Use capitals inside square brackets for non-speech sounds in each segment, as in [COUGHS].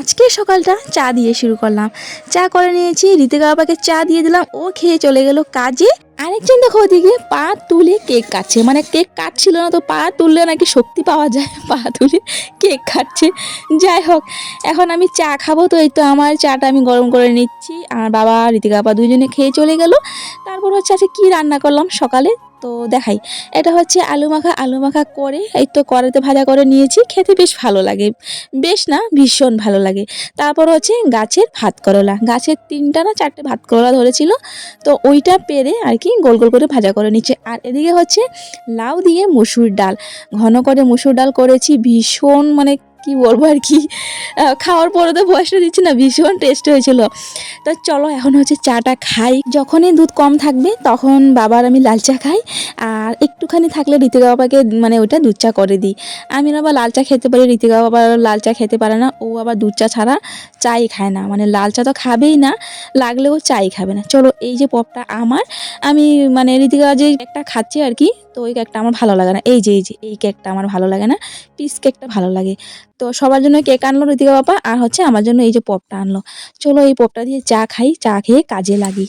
আজকে সকালটা চা দিয়ে শুরু করলাম। চা করে নিয়েছি, ঋতিকা বাবাকে চা দিয়ে দিলাম, ও খেয়ে চলে গেল কাজে। আরেকজন দেখো ওদিকে পা তুলে কেক কাটছে। মানে কেক কাটছিল না তো পা তুললে নাকি শক্তি পাওয়া যায়, [LAUGHS] পা তুলে কেক কাটছে। যাই হোক, এখন আমি চা খাব, তো এই তো আমার চাটা আমি গরম করে নিচ্ছি। আর বাবা, ঋতিকা বাবা দুজনে খেয়ে চলে গেল। তারপর হচ্ছে আজকে কী রান্না করলাম সকালে? তো দেখাই। এটা হচ্ছে আলু মাখা আলু মাখা করে এই তো কড়াইতে ভাজা করে নিয়েছি, খেতে বেশ ভালো লাগে। বেশ না, ভীষণ ভালো লাগে। তারপর হচ্ছে গাছের ভাত করলা গাছের তিনটা না চারটে ভাত করলা ধরেছিল, তো ওইটা পেরে আর কি গোল গোল করে ভাজা করে নিচ্ছে। আর এদিকে হচ্ছে লাউ দিয়ে মুসুর ডাল। ঘন করে মুসুর ডাল করেছি, ভীষণ মানে কি বলব আর কি? খাওয়ার পরে তো বয়সটা দিচ্ছি না, ভীষণ টেস্ট হয়েছিল। তো চলো এখন হচ্ছে চাটা খাই। যখনই দুধ কম থাকবে, তখন বাবার আমি লাল চা খাই। আর একটুখানি থাকলে ঋতিকা বাবাকে মানে ওইটা দুধ চা করে দিই। আমি আবার লাল চা খেতে পারি ঋতিকা বাবা লাল চা খেতে পারে না। ও আবার দুধ চা ছাড়া চাই খায় না। মানে লাল চা তো খাবেই না, লাগলেও চাই খাবে না। চলো, এই যে পপটা আমার, আমি মানে ঋতিকা যে কেকটা খাচ্ছি আর কি, তো ওই কেকটা আমার ভালো লাগে না। এই যে এই যে, এই কেকটা আমার ভালো লাগে না। পিস কেকটা ভালো লাগে। তো সবার জন্য কেক আনলো ঋতিকা বাবা, আর হচ্ছে আমার জন্য এই যে পপটা আনলো। চলো এই পপটা দিয়ে চা খাই, চা খেয়ে কাজে লাগি।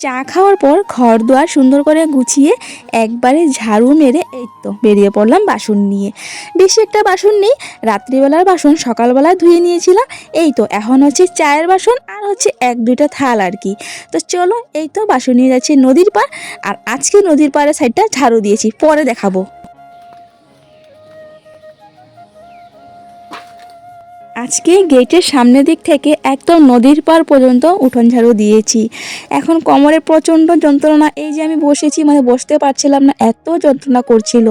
চা খাওয়ার পর ঘর দুয়ার সুন্দর করে গুছিয়ে একবারে ঝাড়ু মেরে এই তো বেরিয়ে পড়লাম বাসন নিয়ে। বেশি একটা বাসন নেই, রাত্রিবেলার বাসন সকালবেলা ধুয়ে নিয়েছিলাম, এই তো এখন হচ্ছে চায়ের বাসন আর হচ্ছে এক দুইটা থাল আর কি। তো চলো এই তো বাসন নিয়ে যাচ্ছি নদীর পার আর আজকে নদীর পাড়ের সাইডটা ঝাড়ু দিয়েছি, পরে দেখাবো। আজকে গেটের সামনের দিক থেকে একদম নদীর পার পর্যন্ত উঠোন ঝাড়ু দিয়েছি। এখন কোমরে প্রচণ্ড যন্ত্রণা, এই যে আমি বসেছি মানে বসতে পারছিলাম না, এত যন্ত্রণা করছিল।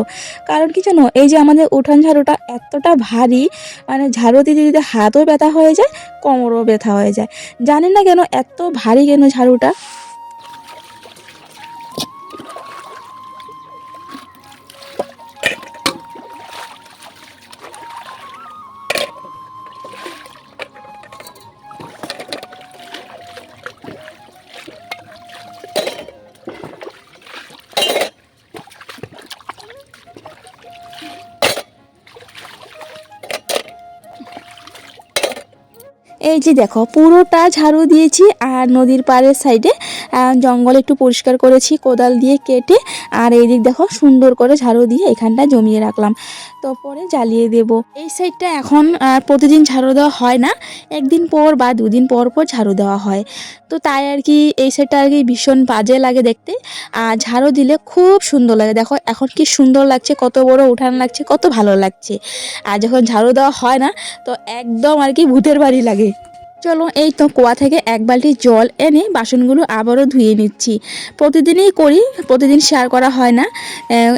কারণ কি জানো, এই যে আমাদের উঠান ঝাড়ুটা এতটা ভারী মানে ঝাড়ু দিতে দিতে হাতও ব্যথা হয়ে যায়, কোমরও ব্যথা হয়ে যায়। জানি না কেন এত ভারী কেন ঝাড়ুটা? এই যে দেখো, পুরোটা ঝাড়ু দিয়েছি আর নদীর পাড়ের সাইডে জঙ্গল একটু পরিষ্কার করেছি, কোদাল দিয়ে কেটে, আর এই দিক দেখো সুন্দর করে ঝাড়ু দিয়ে এখানটা জমিয়ে রাখলাম। তো পরে জ্বালিয়ে দেব। এই সাইডটা এখন প্রতিদিন ঝাড়ু দেওয়া হয় না। একদিন পর বা দুদিন পর পর ঝাড়ু দেওয়া হয়। তো তাই আর কি এই সাইডটা আর কি ভীষণ বাজে লাগে দেখতে। আর ঝাড়ু দিলে খুব সুন্দর লাগে। দেখো এখন কি সুন্দর লাগছে, কত বড় উঠান লাগছে, কত ভালো লাগছে। আর যখন ঝাড়ু দেওয়া হয় না, তো একদম আর কি ভূতের বাড়ি লাগে। চলো এই তো কুয়া থেকে এক বালতি জল এনে বাসনগুলো আবারও ধুয়ে নিচ্ছি। প্রতিদিনই করি, প্রতিদিন শেয়ার করা হয় না।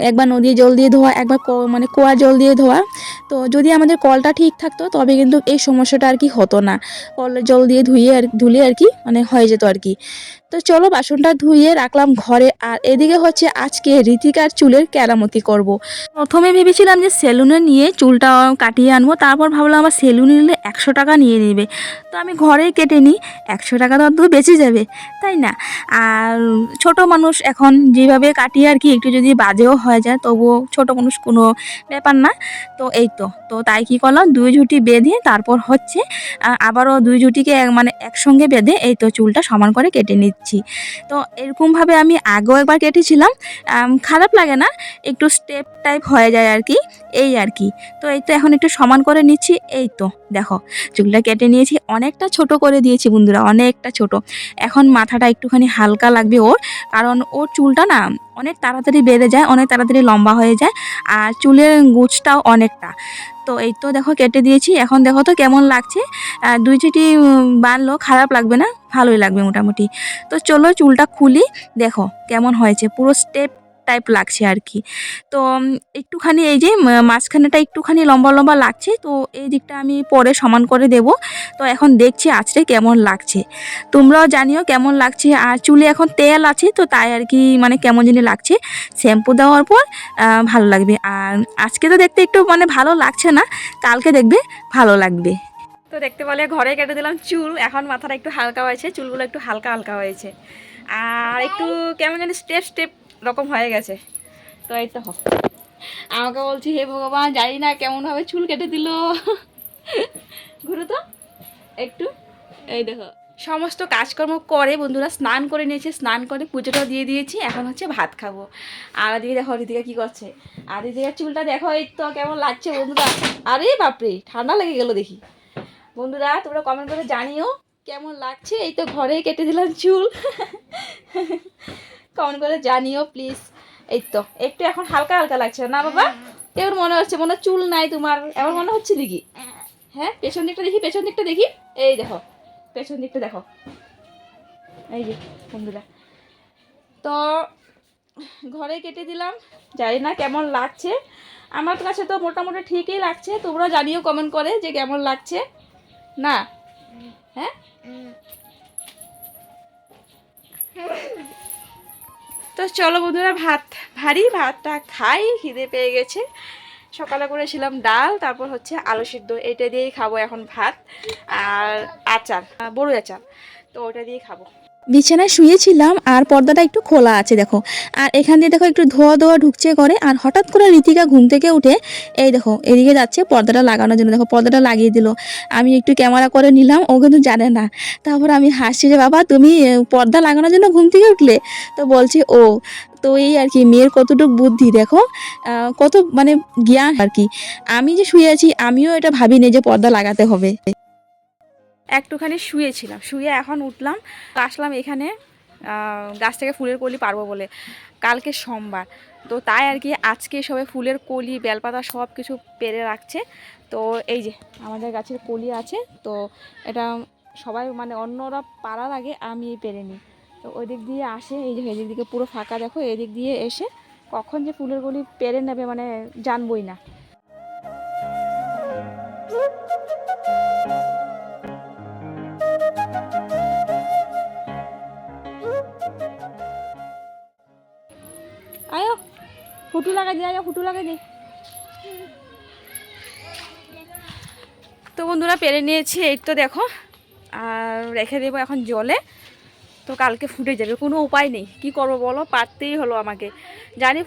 একবার নদী জল দিয়ে ধোয়া, একবার মানে কুয়া জল দিয়ে ধোয়া। তো যদি আমাদের কলটা ঠিক থাকতো, তবে কিন্তু এই সমস্যাটা আর কি হতো না। কলের জল দিয়ে ধুয়ে আর, ধুলে আর কি মানে হয়ে যেত আর কি। তো চলো বাসনটা ধুয়ে রাখলাম ঘরে, আর এদিকে হচ্ছে আজকে ঋতিকার চুলের কেরামতি করব। প্রথমে ভেবেছিলাম যে সেলুনে নিয়ে চুলটা কাটিয়ে আনব, তারপর ভাবলাম আমার সেলুনে নিলে একশো টাকা নিয়ে নেবে। তো আমি ঘরেই কেটে নিই, একশো টাকা তো অন্তত বেঁচে যাবে, তাই না? আর ছোট মানুষ এখন যেভাবে কাটিয়ে আর কি একটু যদি বাজেও হয়ে যায়, তবুও ছোট মানুষ কোনো ব্যাপার না। তো এই তো তো তাই কি করলাম, দুই ঝুঁটি বেঁধে তারপর হচ্ছে আবারও দুই ঝুঁটিকে মানে একসঙ্গে বেঁধে এই তো চুলটা সমান করে কেটে নিচ্ছি তো এরকমভাবে আমি আগেও একবার কেটেছিলাম। খারাপ লাগে না, একটু স্টেপ টাইপ হয়ে যায় আর কি, এই আর কি। তো এই তো এখন একটু সমান করে নিচ্ছি, এই তো, দেখো, চুলটা কেটে নিয়েছি, অনেকটা ছোট করে দিয়েছি বন্ধুরা, অনেকটা ছোট। এখন মাথাটা একটুখানি হালকা লাগবে ওর, কারণ ওর চুলটা না অনেক তাড়াতাড়ি বেড়ে যায়, অনেক তাড়াতাড়ি লম্বা হয়ে যায় আর চুলের গুছটাও অনেকটা। তো এই তো দেখো কেটে দিয়েছি, এখন দেখো তো কেমন লাগছে। দুই চিটি বানলো খারাপ লাগবে না? ভালোই লাগবে মোটামুটি। তো চলো চুলটা খুলি, দেখো কেমন হয়েছে, পুরো স্টেপ টাইপ লাগছে আর কি তো একটুখানি এই যে মাঝখানেটা একটুখানি লম্বা লম্বা লাগছে, তো এই দিকটা আমি পরে সমান করে দেব। তো এখন দেখছি আজকে কেমন লাগছে। তোমরাও জানিও কেমন লাগছে। আর চুলে এখন তেল আছে, তো তাই আর কি মানে কেমন জানি লাগছে। শ্যাম্পু দেওয়ার পর ভালো লাগবে। আর আজকে তো দেখতে একটু মানে ভালো লাগছে না, কালকে দেখবে ভালো লাগবে। তো দেখতে পেলে ঘরে কেটে দিলাম চুল, এখন মাথাটা একটু হালকা হয়েছে, চুলগুলো একটু হালকা হালকা হয়েছে। আর একটু কেমন জানি স্টেপ স্টেপ রকম হয়ে গেছে। তো এই তো আমাকে বলছি, হে ভগবান, জানি না কেমনভাবে চুল কেটে দিল। ঘুরো তো, একটু। এই দেখো, সমস্ত কাজকর্ম করে বন্ধুরা স্নান করে নিয়েছে, স্নান করে পুজোটা দিয়ে দিয়েছি, এখন হচ্ছে ভাত খাব। আর দিকে দেখো রিদিকা কি করছে? আর রিদিকার চুলটা দেখো, এই তো কেমন লাগছে বন্ধুরা। আরে বাপরে, ঠান্ডা লেগে গেল দেখি। বন্ধুরা, তোমরা কমেন্ট করে জানিও, কেমন লাগছে? এই তো ঘরেই কেটে দিলাম চুল। কমেন্ট করে জানিও প্লিজ এই তো একটু এখন হালকা হালকা লাগছে না বাবা? কেমন মনে হচ্ছে মনে হয় চুল নাই তোমার। এমন মনে হচ্ছে দেখি। হ্যাঁ পেছন দিকটা দেখি পেছন দিকটা দেখি। এই দেখো পেছন দিকটা দেখো। এই যে বন্ধুরা। তো ঘরে কেটে দিলাম। জানি না কেমন লাগছে। আমার কাছে তো মোটামুটি ঠিকই লাগছে। তোমরা জানিও কমেন্ট করে যে কেমন লাগছে। না? হ্যাঁ? তো চলো বন্ধুরা, ভাত, ভারী ভাতটা খাই, খিদে পেয়ে গেছে। সকালে করেছিলাম ডাল, তারপর হচ্ছে আলু সিদ্ধ। এটা দিয়েই খাব এখন ভাত আর আচার বড়ুই বড়ি আচার। তো ওটা দিয়েই খাব। বিছানায় শুয়েছিলাম আর পর্দাটা একটু খোলা আছে, দেখো। আর এখান দিয়ে দেখো একটু ধোয়া ধোয়া ঢুকছে করে আর হঠাৎ করে ঋতিকা ঘুম থেকে উঠে, এই দেখো, এদিকে যাচ্ছে পর্দাটা লাগানোর জন্য, দেখো পর্দাটা লাগিয়ে দিল। আমি একটু ক্যামেরা করে নিলাম, ও কিন্তু জানে না। তারপর আমি হাসছি যে, বাবা, তুমি পর্দা লাগানোর জন্য ঘুম থেকে উঠলে? তো বলছি, ও। তো এই আর কি, মেয়ের কতটুকু বুদ্ধি, দেখো কত মানে জ্ঞান আর কি। আমি যে শুয়ে আছি, আমিও এটা ভাবিনি যে পর্দা লাগাতে হবে। একটুখানি শুয়েছিলাম। শুয়ে এখন উঠলাম, আসলাম এখানে গাছ থেকে ফুলের কলি পারব বলে। কালকে সোমবার। তো তাই আর কি আজকে সবে ফুলের কলি, বেলপাতা সব কিছু পেরে রাখছে। তো এই যে আমাদের গাছের কলি আছে, তো এটা সবাই মানে অন্যরা পাড়ার আগে আমি পেরে নিই। তো ওই দিক দিয়ে আসে, এই যে এদিক দিকে পুরো ফাঁকা দেখো, এদিক দিয়ে এসে কখন যে ফুলের কলি পেরে নেবে মানে জানবই না। ফুটু লাগাই দিয়ে আয়ো ফুটু লাগাই দিই তো বন্ধুরা, পেরে নিয়েছি, এই তো দেখো। আর রেখে দেবো এখন জলে। তো কালকে ফুটে যাবে, কোনো উপায় নেই। কি করব বলো? পারতেই হলো আমাকে। জানি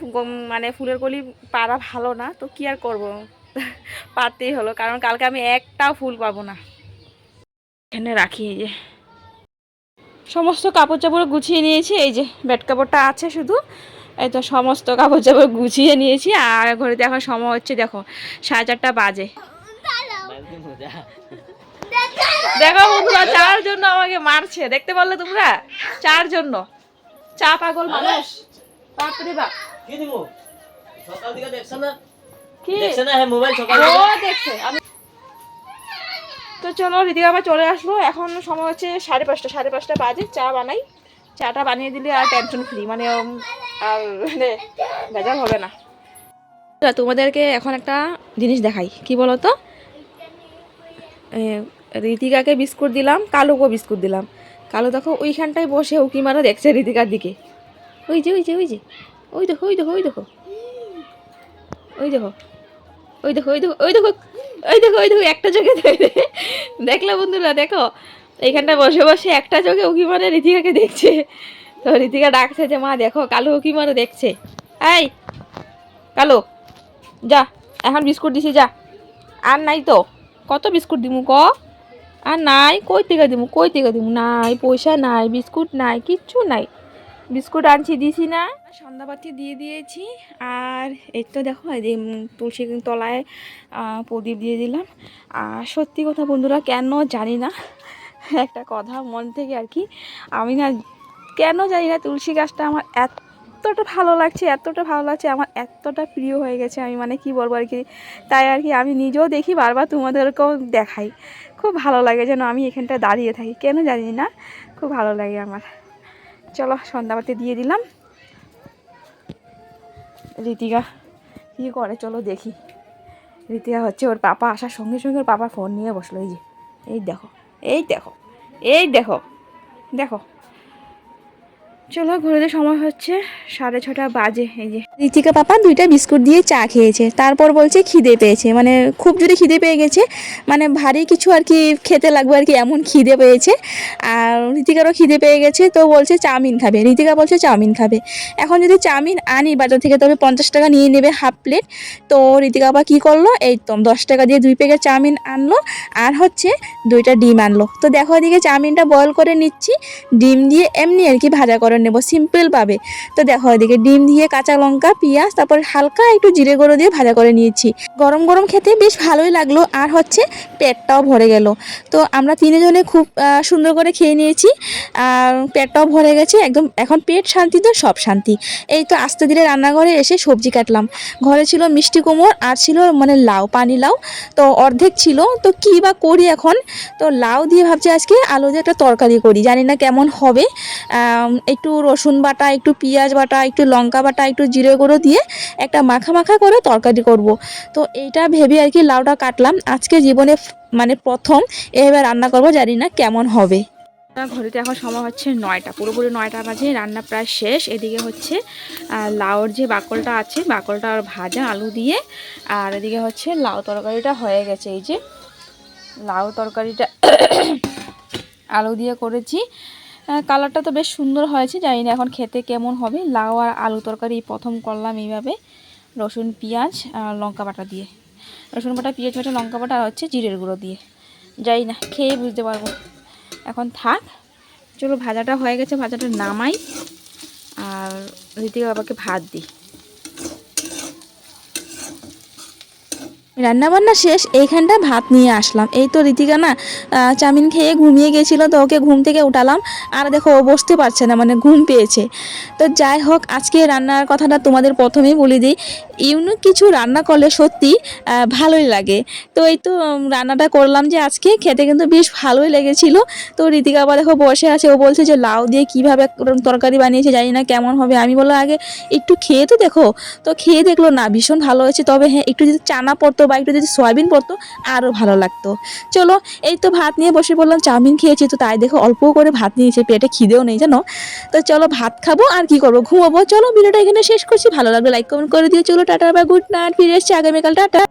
মানে ফুলের কলি পারা ভালো না, তো কি আর করব? [LAUGHS] পারতেই হলো, কারণ কালকে আমি একটাও ফুল পাবো না। এখানে রাখি, এই যে। সমস্ত কাপড় চাপড় গুছিয়ে নিয়েছি, এই যে বেড কাপড়টা আছে শুধু। এই তো সমস্ত কাপড় চাপড় গুছিয়ে নিয়েছি আর ঘড়িতে এখন সময় হচ্ছে দেখো সাড়ে চারটা বাজে। দেখো বন্ধুরা চার জন্য আমাকে মারছে দেখতে পারলে তোমরা? চার জন্য। চা পাগল মানুষ। বাপরে বাপ কি দিব? সকাল দিকে দেখছ না? কি? দেখছ না হ্যাঁ মোবাইল সকাল ও দেখছে। আমি তো চলো রিদিকা আবার চলে আসলো এখন সময় হচ্ছে সাড়ে পাঁচটা সাড়ে পাঁচটা বাজে চা বানাই। চাটা বানিয়ে দিলে আর টেনশন ফ্রি মানে আর মানে ভেজাল হবে না। তোমাদেরকে এখন একটা জিনিস দেখাই, কি বলো তো ঋতিকাকে বিস্কুট দিলাম, কালোকে বিস্কুট দিলাম। কালো দেখো ওইখানটায় বসে উকি মারা দেখছে ঋতিকার দিকে। ওই যে ওই যে ওই যে, ওই দেখো ওই দেখো ওই দেখো। ওই দেখো ওই দেখো ওই দেখো ওই দেখো ওই দেখো ওই দেখো, একটা চোখে দেখে দেখলে বন্ধুরা, দেখো। এইখানটায় বসে বসে একটা চোখে উকি মারে ঋতিকাকে দেখছে। তো ঋতিকা ডাকছে যে, মা, দেখো, কালো উকি মারে দেখছে। এই, কালো, যা, এখন বিস্কুট দিছি, যা। আর নাই তো, কত বিস্কুট দিমু ক? আর নাই, কই থেকে দিমু, কই থেকে দিমু? নাই, পয়সা নাই, বিস্কুট নাই, কিচ্ছু নাই। বিস্কুট আনছি, দিছি না। সন্ধ্যাবাতি দিয়ে দিয়েছি, আর এই তো দেখো যে তুলসী তলায় প্রদীপ দিয়ে দিলাম। আর সত্যি কথা বন্ধুরা, কেন জানি না। একটা কথা মন থেকে আর কি। আমি না কেন জানি না তুলসী গাছটা আমার এতটা ভালো লাগছে, এতটা ভালো লাগছে, আমার এতটা প্রিয় হয়ে গেছে। আমি মানে কি বলব আর কি, তাই আর কি আমি নিজেও দেখি, বারবার তোমাদেরকেও দেখাই। খুব ভালো লাগে যেন আমি এখানটা দাঁড়িয়ে থাকি, কেন জানি না, খুব ভালো লাগে আমার। চলো সন্ধ্যাবাতি দিয়ে দিলাম। ঋতিকা কী করে চলো দেখি। ঋতিকা হচ্ছে ওর পাপা, আসার সঙ্গে সঙ্গে ওর পাপা ফোন নিয়ে বসল, এই যে, এই দেখো। এই দেখো এই দেখো দেখো চলো ঘুরে সময় হচ্ছে সাড়ে ছটা বাজে, এই যে। ঋতিকা পাপা দুইটা বিস্কুট দিয়ে চা খেয়েছে। তারপর বলছে খিদে পেয়েছে। মানে খুব জোরে খিদে পেয়ে গেছে মানে ভারী কিছু আর কি খেতে লাগবে আর কি, এমন খিদে পেয়েছে। আর ঋতিকারও খিদে পেয়ে গেছে, তো বলছে চাউমিন খাবে। ঋতিকা বলছে চাউমিন খাবে। এখন যদি চাউমিন আনি বাজার থেকে, তবে পঞ্চাশ টাকা নিয়ে নেবে হাফ প্লেট। তো ঋতিকা বাবা কী করল? এই তো দশ টাকা দিয়ে দুই প্যাকেট চাউমিন আনলো। আর হচ্ছে দুইটা ডিম আনলো। তো দেখো এদিকে চাউমিনটা বয়ল করে নিচ্ছি। ডিম দিয়ে এমনি আর কি ভাজা করে নেব সিম্পলভাবে। তো দেখো এদিকে ডিম দিয়ে কাঁচা লঙ্কা পেঁয়াজ তারপর হালকা একটু জিরে গুঁড়ো দিয়ে ভাজা করে নিয়েছি। গরম গরম খেতে বেশ ভালোই লাগল আর হচ্ছে পেটটাও ভরে গেল। তো আমরা তিনজনে খুব সুন্দর করে খেয়ে নিয়েছি। আর পেটটাও ভরে গেছে একদম এখন পেট শান্তি তো সব শান্তি। এই তো আস্তে ধীরে রান্নাঘরে এসে সবজি কাটলাম। ঘরে ছিল মিষ্টি কুমড় আর ছিল মানে লাউ পানি লাউ। তো অর্ধেক ছিল তো কী বা করি এখন? তো লাউ দিয়ে ভাবছি আজকে আলু দিয়ে একটা তরকারি করি জানি না কেমন হবে। আম, একটু রসুন বাটা, একটু পেঁয়াজ বাটা, একটু লঙ্কা বাটা, একটু জিরে গুঁড়ো দিয়ে একটা মাখা মাখা করে তরকারি করব। তো এইটা ভেবে আর কি লাউটা কাটলাম। আজকে জীবনে মানে প্রথম এভাবে রান্না করব, জানি না কেমন হবে। ঘড়িতে এখন সময় হচ্ছে নয়টা, পুরোপুরি নয়টা বাজে, রান্না প্রায় শেষ। এদিকে হচ্ছে লাউর যে বাকলটা আছে, বাকলটা আর ভাজা আলু দিয়ে, আর এদিকে হচ্ছে লাউ তরকারিটা হয়ে গেছে। এই যে, লাউ তরকারিটা [COUGHS] আলু দিয়ে করেছি। কালারটা তো বেশ সুন্দর হয়েছে, জানি না এখন খেতে কেমন হবে। লাউ আর আলু তরকারি প্রথম করলাম এইভাবে। রসুন, পেঁয়াজ আর লঙ্কা বাটা দিয়ে। রসুন বাটা, পেঁয়াজ বাটা, লঙ্কা বাটা আর হচ্ছে জিরের গুঁড়ো দিয়ে। যাই না, খেয়ে বুঝতে পারব। এখন থাক, চলো ভাজাটা হয়ে গেছে, ভাজাটা নামাই। আর ঋতিকা বাবাকে ভাত দিই। রান্নাবান্না শেষ, এইখানটা ভাত নিয়ে আসলাম। এই তো রীতিকা না চাউমিন খেয়ে ঘুমিয়ে গেছিল তো ওকে ঘুম থেকে উঠালাম। আর দেখো, ও বসতে পারছে না মানে ঘুম পেয়েছে। তো যাই হোক, আজকে রান্নার কথাটা তোমাদের প্রথমেই বলে দিই। ইউনিক কিছু রান্না করলে সত্যি ভালোই লাগে। তো এই তো রান্নাটা করলাম যে আজকে খেতে কিন্তু বেশ ভালোই লেগেছিল। তো ঋতিকা আবার দেখো বসে আছে, ও বলছে যে লাউ দিয়ে কীভাবে তরকারি বানিয়েছে জানি না কেমন হবে। আমি বললাম, আগে একটু খেয়ে তো দেখো। তো খেয়ে দেখল, না, ভীষণ ভালো হয়েছে। তবে হ্যাঁ একটু যদি চানা পড়তো বা একটু যদি সয়াবিন পড়তো আরও ভালো লাগতো। চলো, এই তো ভাত নিয়ে বসে বললাম চাউমিন খেয়েছি। তো তাই দেখো, অল্প করে ভাত নিয়েছে, পেটে খিদেও নেই, জানো? তো চলো ভাত খাব, আর কি করব? ঘুমাবো। চলো, ভিডিওটা এখানে শেষ করছি। ভালো লাগলে লাইক কমেন্ট করে দিও। চলো টাটা বা গুড নাইট ফিরে এসছি আগামীকাল টাটা